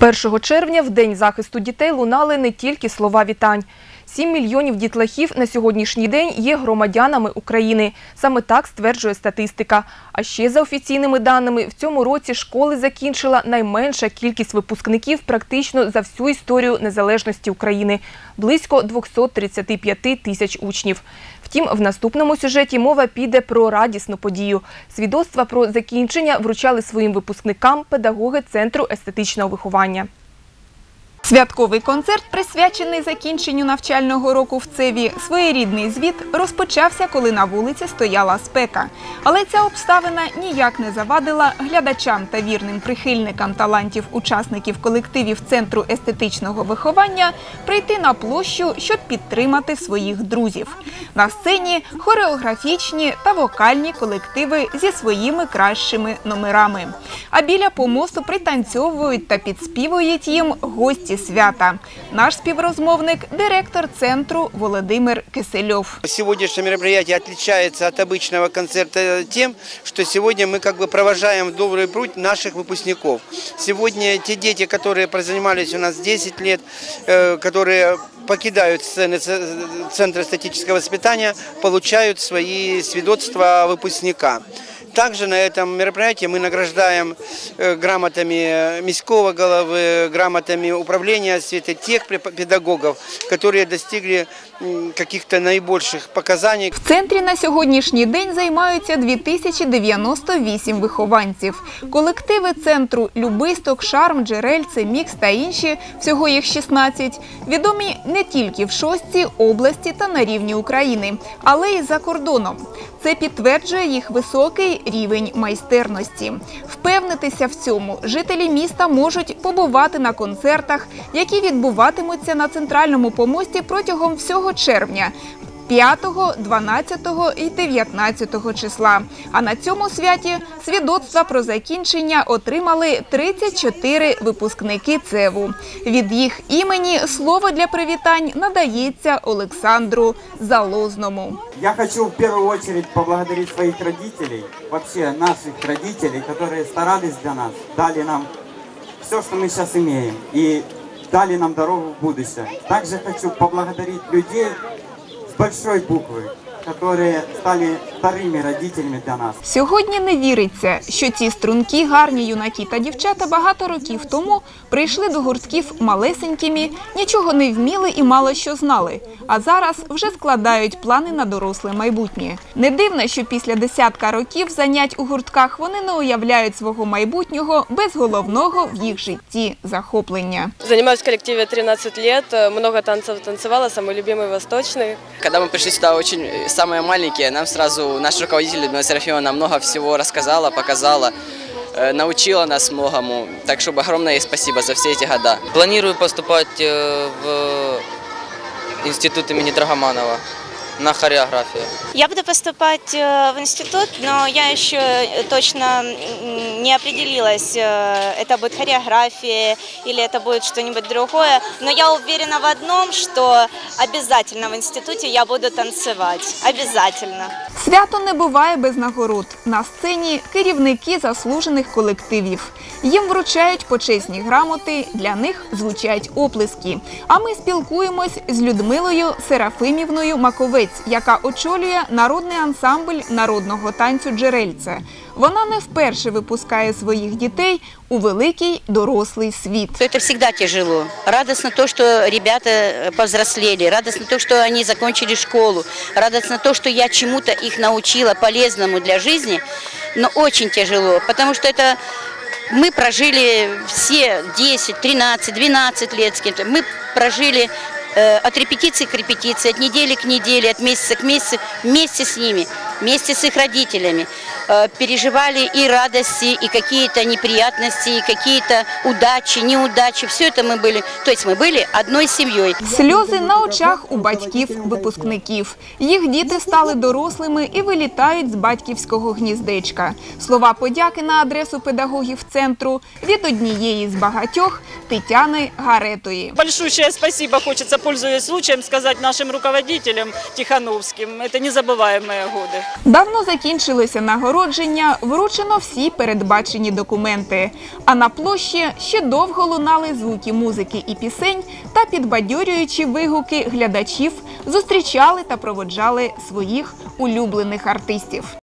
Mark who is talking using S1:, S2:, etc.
S1: 1 червня, в День захисту дітей, лунали не тільки слова вітань. 7 мільйонів дітлахів на сьогоднішній день є громадянами України. Саме так стверджує статистика. А ще за офіційними даними, в цьому році школи закінчила найменша кількість випускників практично за всю історію незалежності України – близько 235 тисяч учнів. Втім, в наступному сюжеті мова піде про радісну подію. Свідоцтва про закінчення вручали своїм випускникам педагоги Центру естетичного виховання. Святковий концерт, присвячений закінченню навчального року в Цеві, своєрідний звіт розпочався, коли на вулиці стояла спека. Але ця обставина ніяк не завадила глядачам та вірним прихильникам талантів учасників колективів Центру естетичного виховання прийти на площу, щоб підтримати своїх друзів. На сцені хореографічні та вокальні колективи зі своїми кращими номерами. А біля помосту пританцьовують та підспівують їм гості свята. Наш співрозмовник – директор центру Володимир Кисельов.
S2: Сегодняшнее мероприятие отличается от обычного концерта тем, что сегодня мы как бы провожаем в добрый путь наших выпускников. Сегодня те дети, которые прозанимались у нас 10 лет, э, которые покидают сцены ц- Центра эстетического воспитания, получают свои свидетельства выпускника. Также на этом мероприятии мы награждаем э, грамотами міського головы, грамотами управления освіти тех препо- педагогов, которые достигли м, каких-то наибольших показаний.
S1: В центрі на сьогоднішній день займаються 2098 вихованців. Колективи центру Любисток, Шарм, Джерельце, Мікс та інші, всього їх 16, відомі не тільки в шостій області та на рівні України, але й за кордоном. Це підтверджує їх високий рівень майстерності. Впевнитися в цьому жителі міста можуть побувати на концертах, які відбуватимуться на центральному помості протягом всього червня. 5, 12 і 19 числа. А на цьому святі свідоцтва про закінчення отримали 34 випускники ЦЕВу. Від їх імені слово для привітань надається Олександру Залозному.
S3: Я хочу в первую очередь поблагодарить своих родителей, вообще наших родителей, которые старались для нас, дали нам все, что мы сейчас имеем, и дали нам дорогу в будущее. Также хочу поблагодарить людей большой буквы, которые стали вторыми родителями для нас.
S1: Сьогодні не віриться, що ці струнки, гарні юнаки та дівчата багато років тому прийшли до гуртків малесенькими, нічого не вміли і мало що знали. А зараз вже складають плани на доросле майбутнє. Не дивно, що після десятка років занять у гуртках вони не уявляють свого майбутнього без головного в їх житті захоплення.
S4: Занимаюсь в коллективе 13 лет, э, много танцев танцевала, самый любимый восточный.
S5: Когда мы пришли сюда очень э, самые маленькие, нам сразу наш руководитель Людмила Серафимовна много всего рассказала, показала, э, научила нас многому. Так что огромное ей спасибо за все эти года.
S6: Планирую поступать э, в институт имени Драгоманова на хореографию.
S7: Я буду поступать э, в институт, но я еще э, точно м, не определилась, э, это будет хореография или это будет что-нибудь другое. Но я уверена в одном, что обязательно в институте я буду танцевать. Обязательно.
S1: Свято не буває без нагород. На сцені керівники заслужених колективів. Їм вручають почесні грамоти, для них звучать оплески. А ми спілкуємось з Людмилою Серафимівною Маковець, яка очолює народний ансамбль народного танцю Джерельце. Вона не вперше випускає своїх дітей у великий дорослий світ.
S8: Это всегда тяжело. Радостно то, что ребята э, повзрослели, радостно то, что они закончили школу, радостно то, что я чему-то их научила полезному для жизни, но очень тяжело, потому что это мы прожили все 10, 13, 12 лет с кем-то, мы прожили э, от репетиции к репетиции, от недели к неделе, от месяца к месяцу вместе с ними, вместе с их родителями. Э, переживали и радости, и какие-то неприятности, и какие-то удачи, неудачи. Все это мы были, то есть мы были одной семьей.
S1: Сльози на очах у батьків випускників. Їх діти стали дорослими і вилітають з батьківського гніздечка. Слова подяки на адресу педагогів центру від однієї з багатьох Тетяни Гаретої.
S9: Большущее спасибо хочется, пользуясь случаем, сказать нашим руководителям Тихановским. Это незабываемые годы.
S1: Давно закінчилися нагороди нагородження вручено всі передбачені документи. А на площі ще довго лунали звуки музики і пісень та підбадьорюючі вигуки глядачів зустрічали та проводжали своїх улюблених артистів.